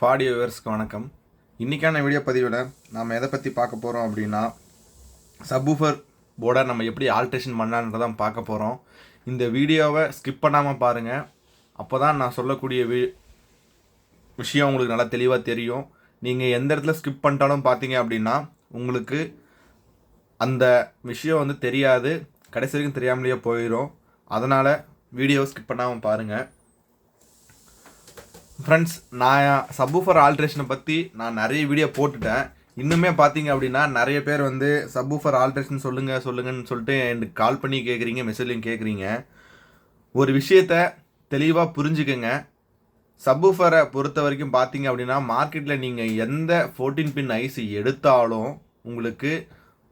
ஃபாடி வியூவர்ஸ்க்கு வணக்கம். இன்றைக்கான வீடியோ பதிவில் நாம் எதை பற்றி பார்க்க போகிறோம் அப்படின்னா சப்வூஃபர் போர்டை நம்ம எப்படி ஆல்ட்ரேஷன் பண்ணலான்றதான் பார்க்க போகிறோம் இந்த வீடியோவை ஸ்கிப் பண்ணாமல் பாருங்கள் அப்போ தான் நான் சொல்லக்கூடிய வி விஷயம் உங்களுக்கு நல்லா தெளிவாக தெரியும். நீங்கள் எந்த இடத்துல ஸ்கிப் பண்ணிட்டாலும் பார்த்தீங்க அப்படின்னா உங்களுக்கு அந்த விஷயம் வந்து தெரியாது. கடைசி வரைக்கும் தெரியாமலேயே போயிடும் அதனால் வீடியோ ஸ்கிப் பண்ணாமல் பாருங்கள் ஃப்ரெண்ட்ஸ் நான் சப்வூஃபர் ஆல்ட்ரேஷனை பற்றி நான் நிறைய வீடியோ போட்டுட்டேன். இன்னுமே பார்த்தீங்க அப்படின்னா நிறைய பேர் வந்து சப்வூஃபர் ஆல்ட்ரேஷன் சொல்லுங்கள் சொல்லுங்கன்னு சொல்லிட்டு எனக்கு கால் பண்ணி கேட்குறீங்க மெசேஜ்லையும் கேட்குறீங்க ஒரு விஷயத்த தெளிவாக புரிஞ்சுக்கங்க. சப்வூஃபரை பொறுத்த வரைக்கும் பார்த்தீங்க அப்படின்னா மார்க்கெட்டில் நீங்கள் எந்த ஃபோர்டீன் பின் ஐசி எடுத்தாலும் உங்களுக்கு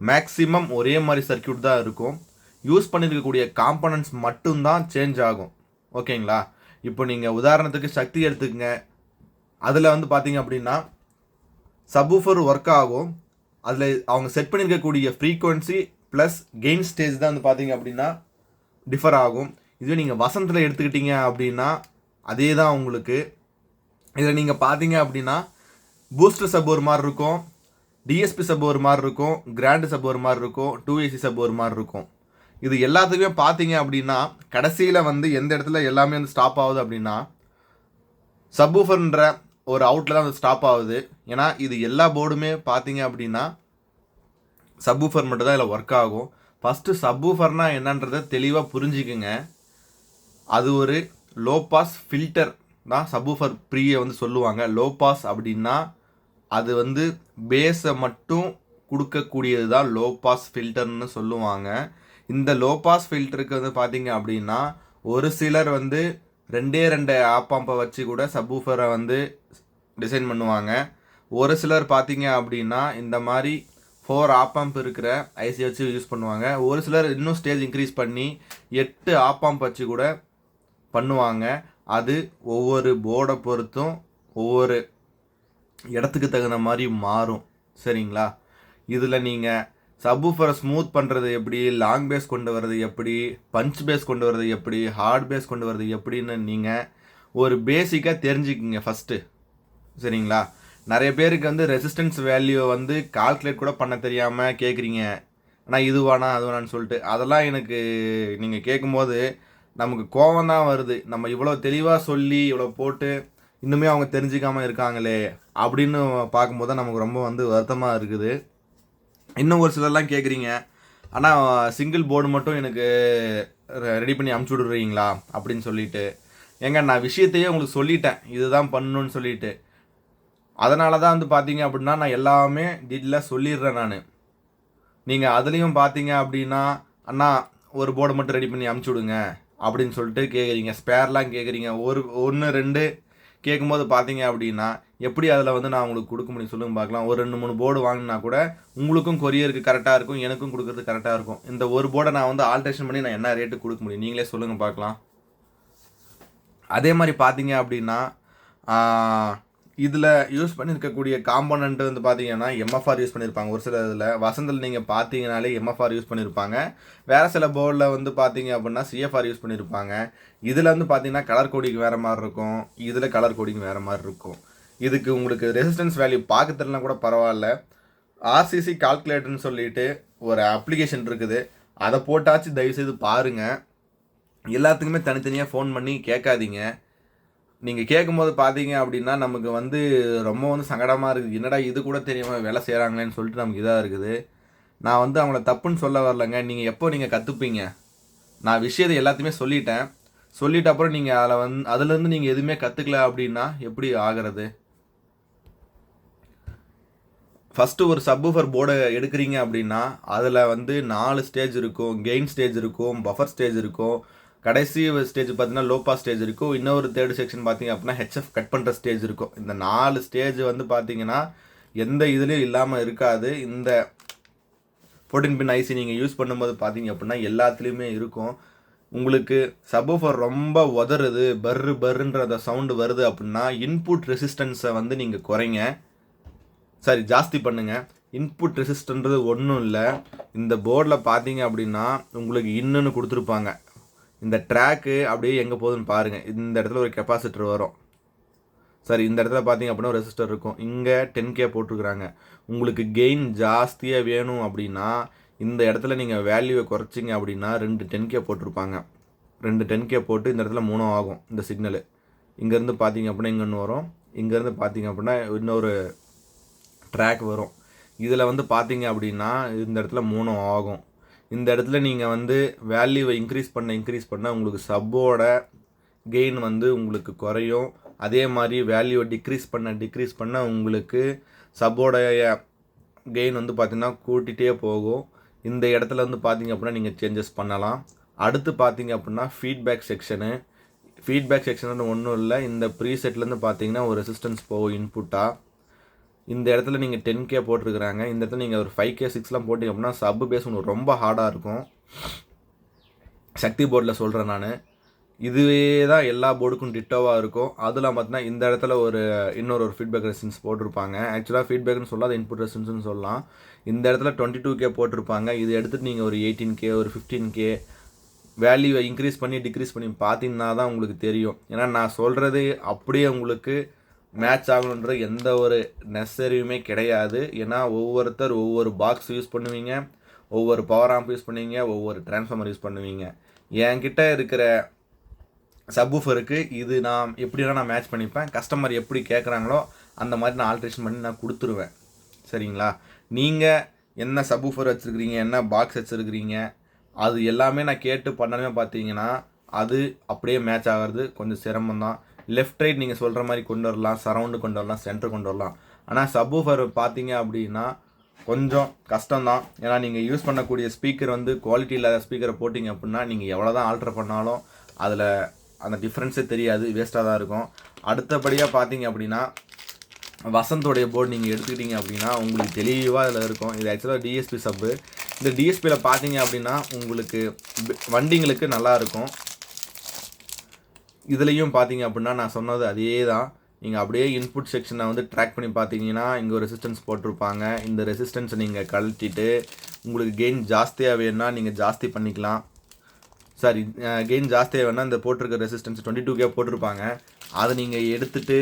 மேக்ஸிமம் ஒரே மாதிரி சர்க்யூட் தான் இருக்கும். யூஸ் பண்ணியிருக்கக்கூடிய காம்பனன்ட்ஸ் மட்டும்தான் சேஞ்ச் ஆகும். ஓகேங்களா இப்போ நீங்கள் உதாரணத்துக்கு சக்தி எடுத்துக்கங்க. அதில் வந்து பார்த்தீங்க அப்படின்னா சப்வூஃபர் ஒர்க் ஆகும். அதில் அவங்க செட் பண்ணியிருக்கக்கூடிய ஃப்ரீக்குவன்சி ப்ளஸ் கெயின் ஸ்டேஜ் தான் வந்து பார்த்தீங்க அப்படின்னா டிஃபர் ஆகும். இதுவே நீங்கள் வசந்தில் எடுத்துக்கிட்டீங்க அப்படின்னா அதே தான் உங்களுக்கு. இதில் நீங்கள் பார்த்தீங்க அப்படின்னா பூஸ்டர் சப் ஒரு மாதிரி இருக்கும். டிஎஸ்பி சப் ஒரு மாதிரி இருக்கும். கிராண்டு சப் ஒரு மாதிரி இருக்கும். டூஏசி சப் ஒரு மாதிரி இருக்கும். இது எல்லாத்துக்குமே பார்த்தீங்க அப்படின்னா கடைசியில் வந்து எந்த இடத்துல எல்லாமே வந்து ஸ்டாப் ஆகுது அப்படின்னா சப்வூஃபர்ன்ற ஒரு அவுட்டில் தான் வந்து ஸ்டாப் ஆகுது. ஏன்னா இது எல்லா போர்டுமே பார்த்தீங்க அப்படின்னா சப்வூஃபர் மட்டும் தான் இதில் ஒர்க் ஆகும். ஃபஸ்ட்டு சப்வூஃபர்னால் என்னன்றதை தெளிவாக புரிஞ்சுக்குங்க. அது ஒரு லோ பாஸ் ஃபில்டர் தான் சப்வூஃபர் ப்ரீயை வந்து சொல்லுவாங்க. லோ பாஸ் அப்படின்னா அது வந்து பேஸை மட்டும் கொடுக்கக்கூடியது தான் லோ பாஸ் ஃபில்டர்னு சொல்லுவாங்க. இந்த லோ பாஸ் ஃபில்டருக்கு வந்து பார்த்தீங்க அப்படின்னா ஒரு சிலர் வந்து ரெண்டே ரெண்டு ஆப்பாம்பை வச்சு கூட சப்வூஃபரை வந்து டிசைன் பண்ணுவாங்க. ஒரு சிலர் பார்த்தீங்க அப்படின்னா இந்த மாதிரி ஃபோர் ஆப்பாம்ப் இருக்கிற ஐசி வச்சு யூஸ் பண்ணுவாங்க. ஒரு சிலர் இன்னும் ஸ்டேஜ் இன்க்ரீஸ் பண்ணி எட்டு ஆப்பாம்ப் வச்சு கூட பண்ணுவாங்க. அது ஒவ்வொரு போர்டை பொறுத்தும் ஒவ்வொரு இடத்துக்கு தகுந்த மாதிரி மாறும். சரிங்களா? இதில் நீங்கள் சப்வூஃபரை ஸ்மூத் பண்ணுறது எப்படி? லாங் பேஸ் கொண்டு வர்றது எப்படி? பஞ்ச் பேஸ் கொண்டு வர்றது எப்படி? ஹார்ட் பேஸ் கொண்டு வர்றது எப்படின்னு நீங்கள் ஒரு பேசிக்காக தெரிஞ்சுக்கிங்க ஃபஸ்ட்டு சரிங்களா? நிறைய பேருக்கு வந்து ரெசிஸ்டன்ஸ் வேல்யூ வந்து கால்குலேட் கூட பண்ண தெரியாமல் கேட்குறீங்க ஆனால் இது வேணா அது வேணான்னு சொல்லிட்டு அதெல்லாம் எனக்கு நீங்கள் கேட்கும்போது நமக்கு கோவம் தான் வருது. நம்ம இவ்வளோ தெளிவாக சொல்லி இவ்வளோ போட்டு இன்னுமே அவங்க தெரிஞ்சுக்காமல் இருக்காங்களே அப்படின்னு பார்க்கும்போது தான் நமக்கு ரொம்ப வந்து வருத்தமாக இருக்குது. இன்னும் ஒரு சிலர்லாம் கேட்குறீங்க ஆனால் சிங்கிள் போர்டு மட்டும் எனக்கு ரெடி பண்ணி அமுச்சு விடுறீங்களா? அப்படின்னு சொல்லிட்டு. ஏங்க நான் விஷயத்தையே உங்களுக்கு சொல்லிட்டேன். இதுதான் பண்ணணும்னு சொல்லிட்டு. அதனால தான் வந்து பார்த்தீங்க அப்படின்னா நான் எல்லாமே டீட்டெயிலாக சொல்லிடுறேன் நான். நீங்கள் அதுலேயும் பார்த்தீங்க அப்படின்னா அண்ணா ஒரு போர்டை மட்டும் ரெடி பண்ணி அமுச்சு விடுங்க. அப்படின்னு சொல்லிட்டு கேட்குறீங்க ஸ்பேர்லாம் கேட்குறீங்க ஒரு ஒன்று ரெண்டு கேட்கும்போது பார்த்தீங்க அப்படின்னா எப்படி அதில் வந்து நான் உங்களுக்கு கொடுக்க முடியும் சொல்லுங்க பார்க்கலாம். ஒரு ரெண்டு மூணு போர்டு வாங்கினா கூட உங்களுக்கும் கொரியருக்கு கரெக்டாக இருக்கும் எனக்கும் கொடுக்குறது கரெக்டாக இருக்கும். இந்த ஒரு போர்டை நான் வந்து ஆல்ட்ரேஷன் பண்ணி நான் என்ன ரேட்டு கொடுக்க முடியும்? நீங்களே சொல்லுங்கள் பார்க்கலாம். அதே மாதிரி பார்த்தீங்க அப்படின்னா இதில் யூஸ் பண்ணியிருக்கக்கூடிய காம்போனண்ட் வந்து பார்த்தீங்கன்னா எம்எஃப்ஆர் யூஸ் பண்ணியிருப்பாங்க ஒரு சில இதில் வசந்தில் நீங்கள் பார்த்தீங்கனாலே எம்எஃப்ஆர் யூஸ் பண்ணியிருப்பாங்க வேறு சில போர்டில் வந்து பார்த்தீங்க அப்படின்னா சிஎஃப்ஆர் யூஸ் பண்ணியிருப்பாங்க இதில் வந்து பார்த்தீங்கன்னா கலர் கோடிங் வேறு மாதிரி இருக்கும். இதில் கலர் கோடிங் வேறு மாதிரி இருக்கும். இதுக்கு உங்களுக்கு ரெசிஸ்டன்ஸ் வேல்யூ பார்க்க தெரியலாம் கூட பரவாயில்ல. ஆர்சிசி கால்குலேட்டர்னு சொல்லிட்டு ஒரு அப்ளிகேஷன் இருக்குது. அதை போட்டாச்சு தயவுசெய்து பாருங்கள் எல்லாத்துக்குமே தனித்தனியாக ஃபோன் பண்ணி கேட்காதீங்க. நீங்கள் கேட்கும்போது பார்த்தீங்க அப்படின்னா நமக்கு வந்து ரொம்ப வந்து சங்கடமாக இருக்குது. என்னடா இது கூட தெரியாமல் வேலை செய்கிறாங்களேன்னு சொல்லிட்டு நமக்கு இதாக இருக்குது. நான் வந்து அவங்கள தப்புன்னு சொல்ல வரலங்க. நீங்கள் எப்போ நீங்கள் கற்றுப்பீங்க நான் விஷயத்தை எல்லாத்தையுமே சொல்லிட்டேன். சொல்லிட்ட அப்புறம் நீங்கள் அதில் வந்து அதுலேருந்து நீங்கள் எதுவுமே கற்றுக்கல அப்படின்னா எப்படி ஆகிறது? ஃபஸ்ட்டு ஒரு சப்வூஃபர் போர்டை எடுக்கிறீங்க அப்படின்னா அதில் வந்து நாலு ஸ்டேஜ் இருக்கும். கெயின் ஸ்டேஜ் இருக்கும். பஃபர் ஸ்டேஜ் இருக்கும். கடைசி ஸ்டேஜ் பார்த்தீங்கன்னா லோபா ஸ்டேஜ் இருக்கும். இன்னொரு தேர்ட் செக்ஷன் பார்த்தீங்க அப்படின்னா ஹெச்எஃப் கட் பண்ணுற ஸ்டேஜ் இருக்கும். இந்த நாலு ஸ்டேஜ் வந்து பார்த்தீங்கன்னா எந்த இதுலேயும் இல்லாமல் இருக்காது. இந்த ஃபோர்டீன் பின் ஐசி நீங்கள் யூஸ் பண்ணும்போது பார்த்தீங்க அப்படின்னா எல்லாத்துலேயுமே இருக்கும். உங்களுக்கு சப்வூஃபர் ரொம்ப உதறுது பர்ரு பர்ருன்ற அந்த சவுண்டு வருது அப்படின்னா இன்புட் ரெசிஸ்டன்ஸை வந்து நீங்கள் குறைங்க. சாரி ஜாஸ்தி பண்ணுங்கள் இன்புட் ரெசிஸ்டன்றது ஒன்றும் இல்லை. இந்த போர்டில் பார்த்தீங்க அப்படின்னா உங்களுக்கு இன்னுன்னு கொடுத்துருப்பாங்க. இந்த ட்ராக்கு அப்படியே எங்கே போகுதுன்னு பாருங்கள் இந்த இடத்துல ஒரு கெப்பாசிட்டர் வரும். சரி இந்த இடத்துல பார்த்தீங்க அப்படின்னா ஒரு ரெசிஸ்டர் இருக்கும். இங்கே டென் கே போட்டிருக்கிறாங்க. உங்களுக்கு கெயின் ஜாஸ்தியாக வேணும் அப்படின்னா இந்த இடத்துல நீங்கள் வேல்யூவை குறைச்சிங்க அப்படின்னா ரெண்டு டென் கே போட்டிருப்பாங்க. ரெண்டு டென் கே போட்டு இந்த இடத்துல மூணும் ஆகும் இந்த சிக்னலு இங்கேருந்து பார்த்தீங்க அப்படின்னா இங்கே ஒன்று வரும். இங்கேருந்து பார்த்தீங்க அப்படின்னா இன்னொரு ட்ராக் வரும். இதில் வந்து பார்த்தீங்க அப்படின்னா இந்த இடத்துல மூணும் ஆகும். இந்த இடத்துல நீங்கள் வந்து வேல்யூவை இன்க்ரீஸ் பண்ண இன்க்ரீஸ் பண்ண உங்களுக்கு சப்போட கெயின் வந்து உங்களுக்கு குறையும். அதே மாதிரி வேல்யூவை டிக்ரீஸ் பண்ண டிக்ரீஸ் பண்ண உங்களுக்கு சப்போடைய கெயின் வந்து பார்த்திங்கன்னா கூட்டிகிட்டே போகும். இந்த இடத்துல வந்து பார்த்திங்க அப்படின்னா நீங்கள் சேஞ்சஸ் பண்ணலாம். அடுத்து பார்த்தீங்க அப்படின்னா ஃபீட்பேக் செக்ஷனு ஃபீட்பேக் செக்ஷன் ஒன்றும் இல்லை. இந்த ப்ரீசெட்லேருந்து பார்த்தீங்கன்னா ஒரு ரெசிஸ்டன்ஸ் போகும் இன்புட்டாக இந்த இடத்துல நீங்கள் டென் கே போட்டிருக்கிறாங்க. இந்த இடத்துல நீங்கள் ஒரு ஃபைவ் கே சிக்ஸ்லாம் போட்டிங்க அப்படின்னா சப் பேஸ் உங்களுக்கு ரொம்ப ஹார்டாக இருக்கும். சக்தி போர்டில் சொல்கிறேன் நான். இதுவே தான் எல்லா போர்டுக்கும் டிட்டோவாக இருக்கும். அதெல்லாம் பார்த்தீங்கன்னா இந்த இடத்துல ஒரு இன்னொரு ஒரு ஃபீட்பேக் ரெசின்ஸ் போட்டிருப்பாங்க. ஆக்சுவலாக ஃபீட்பேக்னு சொல்லாத இன்புட் ரெசின்ஸ்னு சொல்லலாம். இந்த இடத்துல டுவெண்ட்டி டூ கே போட்டிருப்பாங்க. இது எடுத்துகிட்டு நீங்கள் ஒரு எயிட்டீன் கே ஒரு ஃபிஃப்டீன் கே வேல்யூவை இன்க்ரீஸ் பண்ணி டிக்ரீஸ் பண்ணி பார்த்தீங்கன்னா தான் உங்களுக்கு தெரியும். ஏன்னா நான் சொல்கிறது அப்படியே உங்களுக்கு மேட்ச் ஆகணுன்ற எந்த ஒரு நெசரியுமே கிடையாது. ஏன்னா ஒவ்வொருத்தர் ஒவ்வொரு பாக்ஸ் யூஸ் பண்ணுவீங்க. ஒவ்வொரு பவர் ஆம்ப் யூஸ் பண்ணுவீங்க. ஒவ்வொரு டிரான்ஸ்ஃபார்மர் யூஸ் பண்ணுவீங்க. என்கிட்ட இருக்கிற சப்வூஃபருக்கு இது நான் எப்படினா நான் மேட்ச் பண்ணிப்பேன். கஸ்டமர் எப்படி கேட்குறாங்களோ அந்த மாதிரி நான் ஆல்ட்ரேஷன் பண்ணி நான் கொடுத்துருவேன். சரிங்களா? நீங்கள் என்ன சப்வூஃபர் வச்சுருக்கிறீங்க என்ன பாக்ஸ் வச்சுருக்கிறீங்க அது எல்லாமே நான் கேட்டு பண்ணவே பார்த்தீங்கன்னா அது அப்படியே மேட்ச் ஆகிறது கொஞ்சம் சிரமம் தான் லெஃப்ட் ரைட் நீங்கள் சொல்கிற மாதிரி கொண்டு வரலாம் சரவுண்டு கொண்டு வரலாம் சென்டர் கொண்டு வரலாம். ஆனால் சப்வூஃபர் பார்த்தீங்க அப்படின்னா கொஞ்சம் கஷ்டம்தான். ஏன்னா நீங்கள் யூஸ் பண்ணக்கூடிய ஸ்பீக்கர் வந்து குவாலிட்டி இல்லாத ஸ்பீக்கரை போட்டிங்க அப்படின்னா நீங்கள் எவ்வளோ தான் ஆல்ட்ரு பண்ணாலும் அதில் அந்த டிஃப்ரென்ஸே தெரியாது வேஸ்ட்டாக தான் இருக்கும். அடுத்தபடியாக பார்த்தீங்க அப்படின்னா வசந்தோடைய போர்டு நீங்கள் எடுத்துக்கிட்டீங்க அப்படின்னா உங்களுக்கு தெளிவாக அதில் இருக்கும். இது ஆக்சுவலாக டிஎஸ்பி சப்பு இந்த டிஎஸ்பியில் பார்த்தீங்க அப்படின்னா உங்களுக்கு வண்டிங்களுக்கு நல்லாயிருக்கும் இதுலேயும் பார்த்தீங்க அப்படின்னா நான் சொன்னது அதே தான் நீங்கள் அப்படியே இன்புட் செக்ஷனை வந்து ட்ராக் பண்ணி பார்த்தீங்கன்னா இங்கே ஒரு ரெசிஸ்டன்ஸ் போட்டிருப்பாங்க. இந்த ரெசிஸ்டன்ஸை நீங்கள் கழட்டிட்டு உங்களுக்கு கெயின் ஜாஸ்தியாக வேணும்னா நீங்கள் ஜாஸ்தி பண்ணிக்கலாம். சாரி கெயின் ஜாஸ்தியாக வேணால் இந்த போட்டிருக்க ரெசிஸ்டன்ஸ் டுவெண்ட்டி டூ கே போட்டிருப்பாங்க. அதை நீங்கள் எடுத்துகிட்டு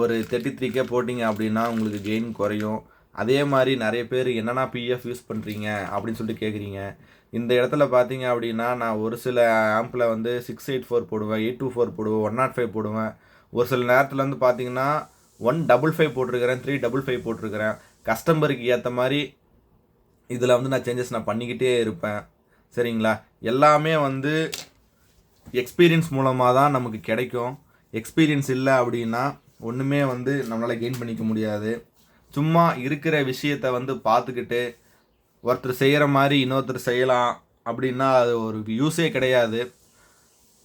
ஒரு தேர்ட்டி த்ரீ கே போட்டிங்க அப்படின்னா உங்களுக்கு கெயின் குறையும். அதே மாதிரி நிறைய பேர் என்னென்னா பிஎஃப் யூஸ் பண்ணுறீங்க அப்படின்னு சொல்லிட்டு கேட்குறீங்க இந்த இடத்துல பார்த்தீங்க அப்படின்னா நான் ஒரு சில ஆம்பில் வந்து சிக்ஸ் எயிட் ஃபோர் போடுவேன் எயிட் டூ ஃபோர் போடுவேன் ஒன் நாட் ஃபைவ் போடுவேன். ஒரு சில நேரத்தில் வந்து பார்த்தீங்கன்னா ஒன் டபுள் ஃபைவ் போட்டிருக்கிறேன் த்ரீ டபுள் ஃபைவ் போட்டிருக்கிறேன். கஸ்டமருக்கு ஏற்ற மாதிரி இதில் வந்து நான் சேஞ்சஸ் நான் பண்ணிக்கிட்டே இருப்பேன். சரிங்களா? எல்லாமே வந்து எக்ஸ்பீரியன்ஸ் மூலமாக தான் நமக்கு கிடைக்கும். எக்ஸ்பீரியன்ஸ் இல்லை அப்படின்னா ஒன்றுமே வந்து நம்மளால் கெயின் பண்ணிக்க முடியாது. சும்மா இருக்கிற விஷயத்த வந்து பார்த்துக்கிட்டு ஒருத்தர் செய்கிற மாதிரி இன்னொருத்தர் செய்யலாம் அப்படின்னா அது ஒரு யூஸே கிடையாது.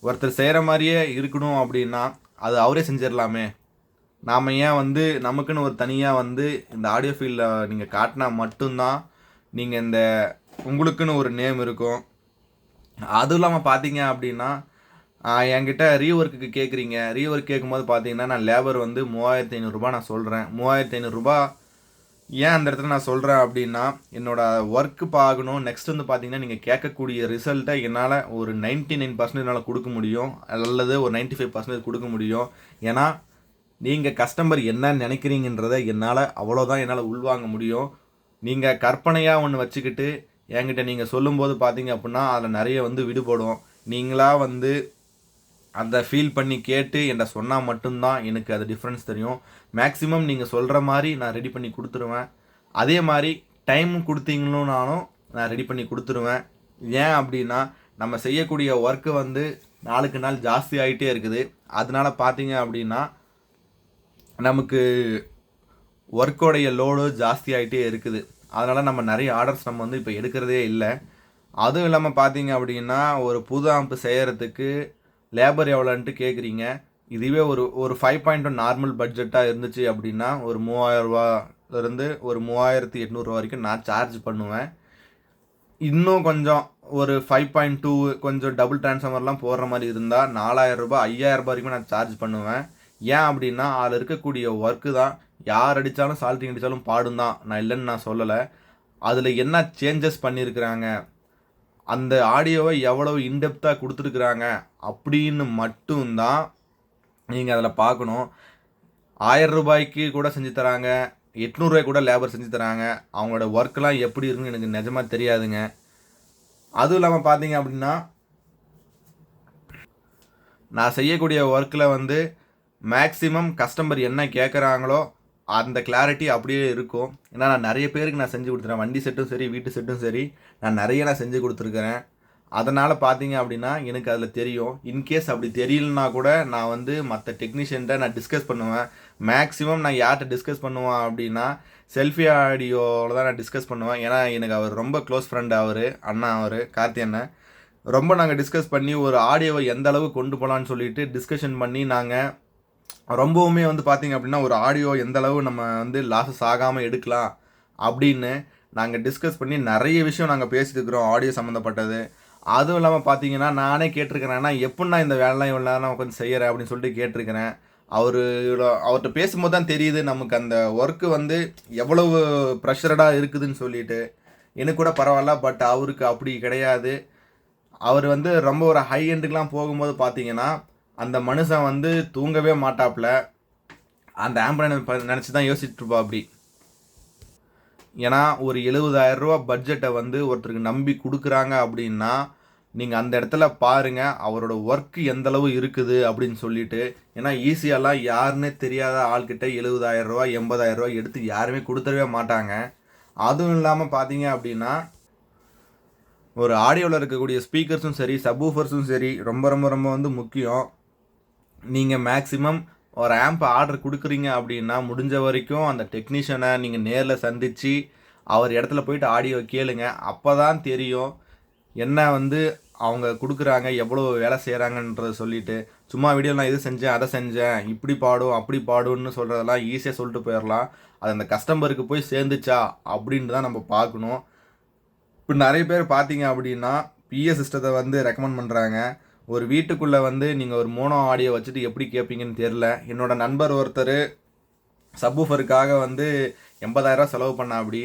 ஒருத்தர் செய்கிற மாதிரியே இருக்கணும் அப்படின்னா அது அவரே செஞ்சிடலாமே. நாம் ஏன் வந்து நமக்குன்னு ஒரு தனியாக வந்து இந்த ஆடியோ ஃபீல்டில் நீங்கள் காட்டினா மட்டும்தான் நீங்கள் இந்த உங்களுக்குன்னு ஒரு நேம் இருக்கும். அதுவும் இல்லாமல் பார்த்தீங்க அப்படின்னா என்கிட்ட ரீஒர்க்குக்கு கேட்குறீங்க ரீஒர்க் கேட்கும்போது பார்த்தீங்கன்னா நான் லேபர் வந்து மூவாயிரத்தி ஐநூறுரூபா நான் சொல்கிறேன் மூவாயிரத்தி ஐநூறுரூபா ஏன் அந்த இடத்துல நான் சொல்கிறேன் அப்படின்னா என்னோடய ஒர்க்கு பார்க்கணும் நெக்ஸ்ட் வந்து பார்த்தீங்கன்னா நீங்கள் கேட்கக்கூடிய ரிசல்ட்டை என்னால் ஒரு நைன்ட்டி நைன் பர்சன்டேஜ் கொடுக்க முடியும். அல்லது ஒரு நைன்ட்டி ஃபைவ் பர்சன்டேஜ் கொடுக்க முடியும். ஏன்னா நீங்கள் கஸ்டமர் என்ன நினைக்கிறீங்கன்றதை என்னால் அவ்வளோதான் என்னால் உள்வாங்க முடியும். நீங்கள் கற்பனையாக ஒன்று வச்சுக்கிட்டு என்கிட்ட நீங்கள் சொல்லும்போது பார்த்தீங்க அப்படின்னா அதில் நிறைய வந்து விடுபடும். நீங்களாக வந்து அந்த ஃபீல் பண்ணி கேட்டு என்கிட்ட சொன்னால் மட்டும்தான் எனக்கு அது டிஃப்ரென்ஸ் தெரியும். மேக்ஸிமம் நீங்கள் சொல்கிற மாதிரி நான் ரெடி பண்ணி கொடுத்துருவேன். அதே மாதிரி டைம் கொடுத்தீங்கன்னாலும் நான் ரெடி பண்ணி கொடுத்துருவேன். ஏன் அப்படின்னா நம்ம செய்யக்கூடிய ஒர்க்கு வந்து நாளுக்கு நாள் ஜாஸ்தி ஆகிட்டே இருக்குது. அதனால பார்த்தீங்க அப்படின்னா நமக்கு ஒர்க்கோடைய லோடு ஜாஸ்தி ஆகிட்டே இருக்குது. அதனால் நம்ம நிறைய ஆர்டர்ஸ் நம்ம வந்து இப்போ எடுக்கிறதே இல்லை. அதுவும் இல்லாமல் பார்த்தீங்க அப்படின்னா ஒரு புது ஆம்பு செய்கிறதுக்கு லேபர் எவ்வளோன்ட்டு கேட்குறீங்க இதுவே ஒரு ஒரு ஃபைவ் பாயிண்ட் ஒன் நார்மல் பட்ஜெட்டாக இருந்துச்சு அப்படின்னா ஒரு மூவாயிரரூபாலேருந்து ஒரு மூவாயிரத்தி எட்நூறுரூவா வரைக்கும் நான் சார்ஜ் பண்ணுவேன். இன்னும் கொஞ்சம் ஒரு ஃபைவ் பாயிண்ட் டூ கொஞ்சம் டபுள் டிரான்ஸ்ஃபார்மர்லாம் போடுற மாதிரி இருந்தால் நாலாயிரரூபா ரூபாய் ஐயாயிரம் ரூபாய் வரைக்கும் நான் சார்ஜ் பண்ணுவேன். ஏன் அப்படின்னா அதில் இருக்கக்கூடிய ஒர்க்கு தான். யார் அடித்தாலும் சால்ட்ரிங் அடித்தாலும் பாடும் தான் நான் இல்லைன்னு நான் சொல்லலை. அதில் என்ன சேஞ்சஸ் பண்ணியிருக்கிறாங்க அந்த ஆடியோவை எவ்வளவு இன்டெப்த்தாக கொடுத்துருக்குறாங்க அப்படின்னு மட்டும்தான் நீங்கள் அதில் பார்க்கணும். ஆயிரம் ரூபாய்க்கு கூட செஞ்சு தராங்க எட்நூறுரூவாய்க்கு கூட லேபர் செஞ்சு தராங்க அவங்களோட ஒர்க்கெலாம் எப்படி இருக்குன்னு எனக்கு நிஜமாக தெரியாதுங்க. அதுவும் இல்லாமல் பார்த்தீங்க அப்படின்னா நான் செய்யக்கூடிய ஒர்க்கில் வந்து மேக்ஸிமம் கஸ்டமர் என்ன கேட்குறாங்களோ அந்த கிளாரிட்டி அப்படியே இருக்கும். ஏன்னா நான் நிறைய பேருக்கு நான் செஞ்சு கொடுத்துறேன். வண்டி செட்டும் சரி வீட்டு செட்டும் சரி நான் நிறைய நான் செஞ்சு கொடுத்துருக்குறேன். அதனால் பார்த்தீங்க அப்படின்னா எனக்கு அதில் தெரியும். இன்கேஸ் அப்படி தெரியலனா கூட நான் வந்து மற்ற டெக்னீஷியன்கிட்ட நான் டிஸ்கஸ் பண்ணுவேன். மேக்ஸிமம் நான் யார்கிட்ட டிஸ்கஸ் பண்ணுவேன் அப்படின்னா செல்ஃபி ஆடியோவில் தான் நான் டிஸ்கஸ் பண்ணுவேன். ஏன்னா எனக்கு அவர் ரொம்ப க்ளோஸ் ஃப்ரெண்ட் அவர் அண்ணா அவர் கார்த்தி அண்ணன். ரொம்ப நாங்கள் டிஸ்கஸ் பண்ணி ஒரு ஆடியோவை எந்த அளவுக்கு கொண்டு போகலான்னு சொல்லிட்டு டிஸ்கஷன் பண்ணி நாங்கள் ரொம்பவுமே வந்து பார்த்தீங்க அப்படின்னா ஒரு ஆடியோ எந்தளவு நம்ம வந்து லாஸஸ் ஆகாமல் எடுக்கலாம் அப்படின்னு நாங்கள் டிஸ்கஸ் பண்ணி நிறைய விஷயம் நாங்கள் பேசிக்கிறோம் ஆடியோ சம்மந்தப்பட்டது அதுவும் இல்லாமல் பார்த்தீங்கன்னா நானே கேட்டிருக்கிறேன்னா எப்படின்னா இந்த வேலைலாம் இவ்வளோ நேரம் நான் கொஞ்சம் செய்கிறேன் அப்படின்னு சொல்லிட்டு கேட்டிருக்கிறேன். அவர் இவ்வளோ அவர்கிட்ட பேசும்போது தான் தெரியுது நமக்கு அந்த ஒர்க்கு வந்து எவ்வளவு ப்ரெஷரடாக இருக்குதுன்னு சொல்லிட்டு. எனக்கு கூட பரவாயில்ல பட் அவருக்கு அப்படி கிடையாது. அவர் வந்து ரொம்ப ஒரு ஹை எண்டுக்கெலாம் போகும்போது பார்த்தீங்கன்னா அந்த மனுஷன் வந்து தூங்கவே மாட்டாப்புல அந்த ஆம்புலன்ஸ் நினச்சி தான் யோசிச்சுட்ருப்பா அப்படி. ஏன்னா ஒரு எழுபதாயிரம் ரூபா பட்ஜெட்டை வந்து ஒருத்தருக்கு நம்பி கொடுக்குறாங்க அப்படின்னா நீங்கள் அந்த இடத்துல பாருங்கள் அவரோட ஒர்க்கு எந்தளவு இருக்குது அப்படின்னு சொல்லிட்டு. ஏன்னா ஈஸியாலாம் யாருன்னே தெரியாத ஆள்கிட்ட எழுபதாயிரம் ரூபா எண்பதாயிரம் ரூபா எடுத்து யாருமே கொடுத்துடவே மாட்டாங்க. அதுவும் இல்லாமல் பார்த்தீங்க அப்படின்னா ஒரு ஆடியோவில் இருக்கக்கூடிய ஸ்பீக்கர்ஸும் சரி சப்வூஃபர்ஸும் சரி ரொம்ப ரொம்ப ரொம்ப வந்து முக்கியம். நீங்கள் மேக்ஸிமம் ஒரு ஆம்ப் ஆர்டர் கொடுக்குறீங்க அப்படின்னா முடிஞ்ச வரைக்கும் அந்த டெக்னீஷியனை நீங்கள் நேரில் சந்தித்து அவர் இடத்துல போயிட்டு ஆடியோ கேளுங்க. அப்போ தான் தெரியும் என்ன வந்து அவங்க கொடுக்குறாங்க எவ்வளோ வேலை செய்கிறாங்கன்றத சொல்லிவிட்டு சும்மா வீடியோ நான் இது செஞ்சேன் அதை செஞ்சேன். இப்படி பாடும் அப்படி பாடுன்னு சொல்கிறதெல்லாம் ஈஸியாக சொல்லிட்டு போயிடலாம் அது அந்த கஸ்டமருக்கு போய் சேர்ந்துச்சா அப்படின்னு தான் நம்ம பார்க்கணும். இப்போ நிறைய பேர் பார்த்தீங்க அப்படின்னா பிஎஸ் சிஸ்டத்தை வந்து ரெக்கமெண்ட் பண்ணுறாங்க ஒரு வீட்டுக்குள்ளே வந்து நீங்கள் ஒரு மோனோ ஆடியோ வச்சுட்டு எப்படி கேட்பீங்கன்னு தெரில என்னோடய நண்பர் ஒருத்தர் சப்வூஃபருக்காக வந்து எண்பதாயிரரூவா செலவு பண்ண அப்படி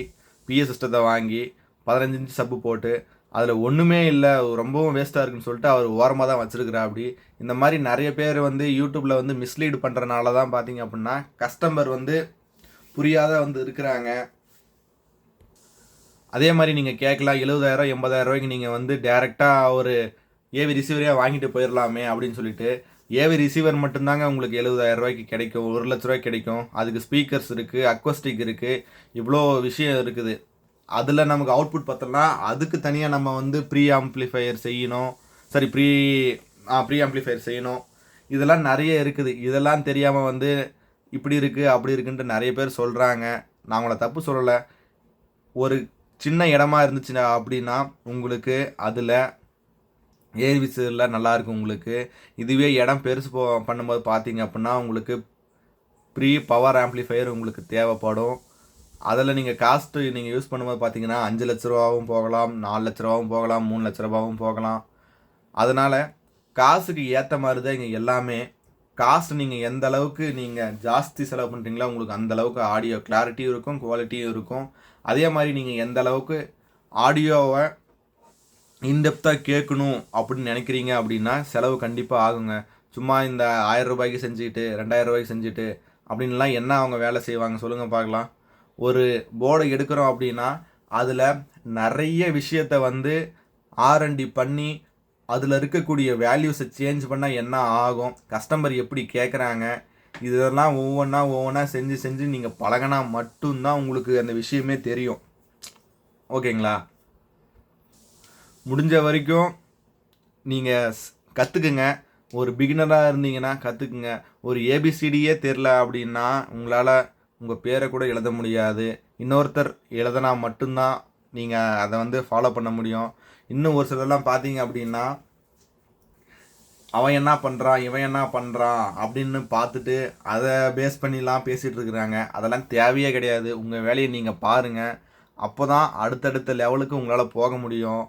பிஎஸ் சிஸ்டத்தை வாங்கி பதினஞ்சு இன்ச்சு சப்பு போட்டு அதில் ஒன்றுமே இல்லை ரொம்பவும் வேஸ்ட்டாக இருக்குன்னு சொல்லிட்டு அவர் ஓரமாக தான் வச்சுருக்கிறா அப்படி. இந்த மாதிரி நிறைய பேர் வந்து யூடியூப்பில் வந்து மிஸ்லீடு பண்ணுறனால தான் பார்த்தீங்க அப்படின்னா கஸ்டமர் வந்து புரியாத வந்து இருக்கிறாங்க. அதே மாதிரி நீங்கள் கேட்கலாம் எழுபதாயிரம் எண்பதாயிரம் ரூபாய்க்கு நீங்கள் வந்து டேரெக்டாக ஒரு ஏவி ரிசீவரே வாங்கிட்டு போயிடலாமே அப்படின்னு சொல்லிட்டு ஏவி ரிசீவர் மட்டும்தாங்க உங்களுக்கு எழுபதாயிரம் ரூபாய்க்கு கிடைக்கும் ஒரு லட்ச ரூபாய்க்கு கிடைக்கும். அதுக்கு ஸ்பீக்கர்ஸ் இருக்குது அக்வஸ்டிக் இருக்குது இவ்வளோ விஷயம் இருக்குது. அதில் நமக்கு அவுட்புட் பார்த்தோம்னா அதுக்கு தனியாக நம்ம வந்து ப்ரீ ஆம்ப்ளிஃபையர் செய்யணும். சரி ப்ரீ ப்ரீ ஆம்ப்ளிஃபையர் செய்யணும். இதெல்லாம் நிறைய இருக்குது. இதெல்லாம் தெரியாமல் வந்து இப்படி இருக்குது அப்படி இருக்குன்ட்டு நிறைய பேர் சொல்கிறாங்க நான் உங்களை தப்பு சொல்லலை. ஒரு சின்ன இடமா இருந்துச்சுன்னா அப்படின்னா உங்களுக்கு அதில் ஏர்விஸில் நல்லாயிருக்கும் உங்களுக்கு. இதுவே இடம் பெருசு போ பண்ணும்போது பார்த்தீங்க அப்படின்னா உங்களுக்கு ப்ரீ பவர் ஆம்ப்ளிஃபையர் உங்களுக்கு தேவைப்படும். அதில் நீங்கள் காஸ்ட்டு நீங்கள் யூஸ் பண்ணும்போது பார்த்தீங்கன்னா அஞ்சு லட்ச ரூபாவும் போகலாம் நாலு லட்ச ரூபாவும் போகலாம் மூணு லட்ச ரூபாவும் போகலாம். அதனால் காசுக்கு ஏற்ற மாதிரி தான் இங்கே எல்லாமே. காஸ்ட் நீங்கள் எந்த அளவுக்கு நீங்கள் ஜாஸ்தி செலவு பண்ணுறீங்களோ உங்களுக்கு அந்த அளவுக்கு ஆடியோ கிளாரிட்டியும் இருக்கும் குவாலிட்டியும் இருக்கும். அதே மாதிரி நீங்கள் எந்த அளவுக்கு ஆடியோவை இன்டெப்த்தாக கேட்கணும் அப்படின்னு நினைக்கிறீங்க அப்படின்னா செலவு கண்டிப்பாக ஆகுங்க. சும்மா இந்த ஆயிரம் ரூபாய்க்கு செஞ்சுக்கிட்டு ரெண்டாயிரம் ரூபாய்க்கு செஞ்சுட்டு அப்படின்லாம் என்ன அவங்க வேலை செய்வாங்க சொல்லுங்கள் பார்க்கலாம். ஒரு போர்டை எடுக்கிறோம் அப்படின்னா அதில் நிறைய விஷயத்த வந்து ஆர்என்டி பண்ணி அதில் இருக்கக்கூடிய வேல்யூஸை சேஞ்ச் பண்ணால் என்ன ஆகும் கஸ்டமர் எப்படி கேட்குறாங்க இதெல்லாம் ஒவ்வொன்றா ஒவ்வொன்றா செஞ்சு செஞ்சு நீங்கள் பழகினா மட்டும்தான் உங்களுக்கு அந்த விஷயமே தெரியும். ஓகேங்களா? முடிஞ்ச வரைக்கும் நீங்கள் கற்றுக்குங்க ஒரு பிகினராக இருந்தீங்கன்னா கற்றுக்குங்க ஒரு ஏபிசிடியே தெரில அப்படின்னா உங்களால் உங்கள் பேரை கூட எழுத முடியாது. இன்னொருத்தர் எழுதினா மட்டும்தான் நீங்கள் அதை வந்து ஃபாலோ பண்ண முடியும். இன்னும் ஒரு சிலர்லாம் பார்த்தீங்க அப்படின்னா அவன் என்ன பண்ணுறான் இவன் என்ன பண்ணுறான் அப்படின்னு பார்த்துட்டு அதை பேஸ் பண்ணிலாம் பேசிகிட்டு இருக்கிறாங்க. அதெல்லாம் தேவையே கிடையாது. உங்கள் வேலையை நீங்கள் பாருங்கள் அப்போ தான் அடுத்தடுத்த லெவலுக்கு உங்களால் போக முடியும்.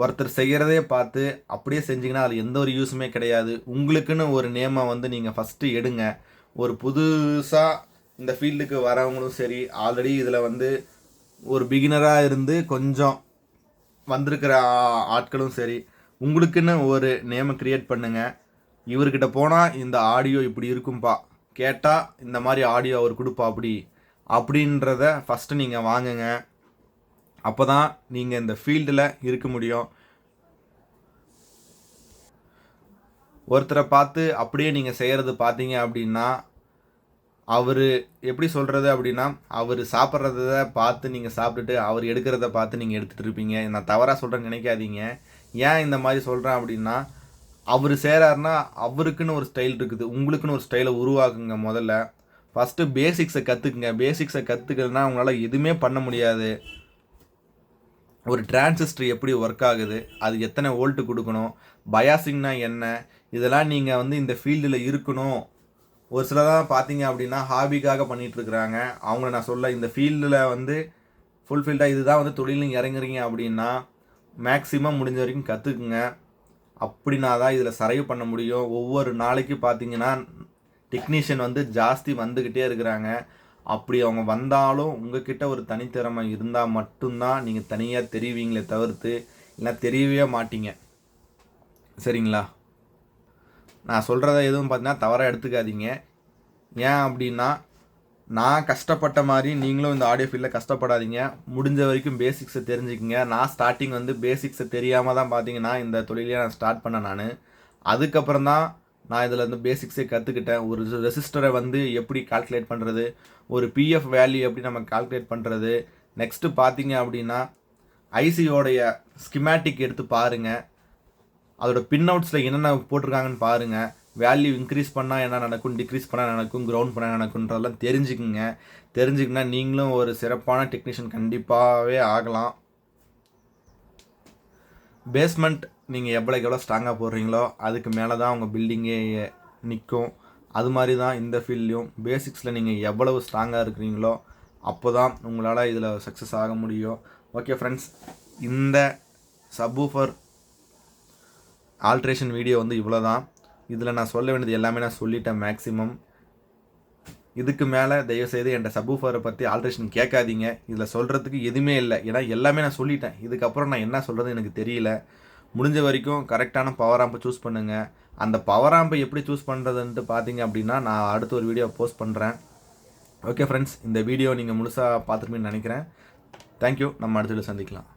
ஒருத்தர் செய்கிறதே பார்த்து அப்படியே செஞ்சிங்கன்னா அது எந்த ஒரு யூஸுமே கிடையாது. உங்களுக்குன்னு ஒரு நேமை வந்து நீங்கள் ஃபஸ்ட்டு எடுங்க. ஒரு புதுசாக இந்த ஃபீல்டுக்கு வரவங்களும் சரி ஆல்ரெடி இதில் வந்து ஒரு பிகினராக இருந்து கொஞ்சம் வந்திருக்கிற ஆட்களும் சரி உங்களுக்குன்னு ஒரு நேமை க்ரியேட் பண்ணுங்கள் இவர்கிட்ட போனால் இந்த ஆடியோ இப்படி இருக்கும்பா. கேட்டால் இந்த மாதிரி ஆடியோ அவர் கொடுப்பா அப்படி அப்படின்றத ஃபஸ்ட்டு நீங்கள் வாங்குங்க. அப்போ தான் நீங்கள் இந்த ஃபீல்டில் இருக்க முடியும். ஒருத்தரை பார்த்து அப்படியே நீங்கள் செய்கிறது பார்த்தீங்க அப்படின்னா அவர் எப்படி சொல்கிறது அப்படின்னா அவர் சாப்பிட்றத பார்த்து நீங்கள் சாப்பிட்டுட்டு அவர் எடுக்கிறத பார்த்து நீங்கள் எடுத்துகிட்டு இருப்பீங்க. நான் தவறாக சொல்கிறேன்னு நினைக்காதீங்க. ஏன் இந்த மாதிரி சொல்கிறேன் அப்படின்னா அவர் சேராருன்னா அவருக்குன்னு ஒரு ஸ்டைல் இருக்குது. உங்களுக்குன்னு ஒரு ஸ்டைலை உருவாக்குங்க முதல்ல. ஃபஸ்ட்டு பேசிக்ஸை கற்றுக்குங்க பேசிக்ஸை கற்றுக்கலன்னா உங்களால் எதுவுமே பண்ண முடியாது. ஒரு டிரான்சிஸ்டர் எப்படி ஒர்க் ஆகுது அது எத்தனை வோல்ட்டு கொடுக்கணும் பயாசிங்னா என்ன இதெல்லாம் நீங்கள் வந்து இந்த ஃபீல்டில் இருக்கணும். ஒரு சிலதான் பார்த்தீங்க அப்படின்னா ஹாபிக்காக பண்ணிகிட்ருக்குறாங்க அவங்கள நான் சொல்ல இந்த ஃபீல்டில் வந்து ஃபுல்ஃபில்டாக இதுதான் வந்து தொழிலும் இறங்குறீங்க அப்படின்னா மேக்ஸிமம் முடிஞ்ச வரைக்கும் கற்றுக்குங்க அப்படின்னா தான் இதில் சரைவு பண்ண முடியும். ஒவ்வொரு நாளைக்கு பார்த்தீங்கன்னா டெக்னீஷியன் வந்து ஜாஸ்தி வந்துக்கிட்டே இருக்கிறாங்க. அப்படி அவங்க வந்தாலும் உங்ககிட்ட ஒரு தனித்திறமை இருந்தால் மட்டும்தான் நீங்கள் தனியாக தெரிவிங்களே தவிர்த்து இல்லை தெரியவே மாட்டீங்க. சரிங்களா? நான் சொல்கிறத எதுவும் பார்த்தீங்கன்னா தவறாக எடுத்துக்காதீங்க. ஏன் அப்படின்னா நான் கஷ்டப்பட்ட மாதிரி நீங்களும் இந்த ஆடியோ ஃபீல்டில் கஷ்டப்படாதீங்க. முடிஞ்ச வரைக்கும் பேசிக்ஸை தெரிஞ்சுக்கங்க. நான் ஸ்டார்டிங் வந்து பேசிக்ஸை தெரியாமல் தான் பார்த்தீங்கன்னா இந்த தொழிலே நான் ஸ்டார்ட் பண்ணேன் நான். அதுக்கப்புறம் தான் நான் இதில் இருந்து பேசிக்ஸே கற்றுக்கிட்டேன் ஒரு ரெசிஸ்டரை வந்து எப்படி கால்குலேட் பண்ணுறது ஒரு பிஎஃப் வேல்யூ எப்படி நம்ம கால்குலேட் பண்ணுறது நெக்ஸ்ட்டு பார்த்தீங்க அப்படின்னா ஐசியோடைய ஸ்கிமேட்டிக் எடுத்து பாருங்கள் அதோட பின் அவுட்ஸில் என்னென்ன போட்டிருக்காங்கன்னு பாருங்கள் வேல்யூ இன்க்ரீஸ் பண்ணால் என்ன நடக்கும் டிக்ரீஸ் பண்ணால் நடக்கும் க்ரௌண்ட் பண்ணால் நடக்குன்றதெல்லாம் தெரிஞ்சுக்குங்க. தெரிஞ்சுக்கினா நீங்களும் ஒரு சிறப்பான டெக்னீஷியன் கண்டிப்பாகவே ஆகலாம். பேஸ்மெண்ட் நீங்கள் எவ்வளோக்கு எவ்வளோ ஸ்ட்ராங்காக போடுறீங்களோ அதுக்கு மேலே தான் உங்கள் பில்டிங்கே நிற்கும் அது மாதிரி தான் இந்த ஃபீல்ட்லேயும் பேசிக்ஸில் நீங்கள் எவ்வளவு ஸ்ட்ராங்காக இருக்கிறீங்களோ அப்போ தான் உங்களால் இதில் சக்ஸஸ் ஆக முடியும். ஓகே ஃப்ரெண்ட்ஸ் இந்த சப்வூஃபர் ஆல்ட்ரேஷன் வீடியோ வந்து இவ்வளோ தான் இதில் நான் சொல்ல வேண்டியது எல்லாமே நான் சொல்லிட்டேன் மேக்ஸிமம் இதுக்கு மேலே தயவுசெய்து என்கிட்ட சப்வூஃபரை பற்றி ஆல்ட்ரேஷன் கேட்காதீங்க. இதில் சொல்கிறதுக்கு எதுவுமே இல்லை. ஏன்னா எல்லாமே நான் சொல்லிட்டேன். இதுக்கப்புறம் நான் என்ன சொல்கிறது எனக்கு தெரியல. முடிஞ்ச வரைக்கும் கரெக்டான பவர் ஆம்பை சூஸ் பண்ணுங்கள் அந்த பவர் ஆம்பை எப்படி சூஸ் பண்ணுறதுன்ட்டு பார்த்தீங்க அப்படின்னா நான் அடுத்த ஒரு வீடியோ போஸ்ட் பண்ணுறேன் ஓகே ஃப்ரெண்ட்ஸ் இந்த வீடியோ நீங்கள் முழுசாக பார்த்துருப்பீங்கன்னு நினைக்கிறேன். தேங்க்யூ நம்ம அடுத்த சந்திக்கலாம்.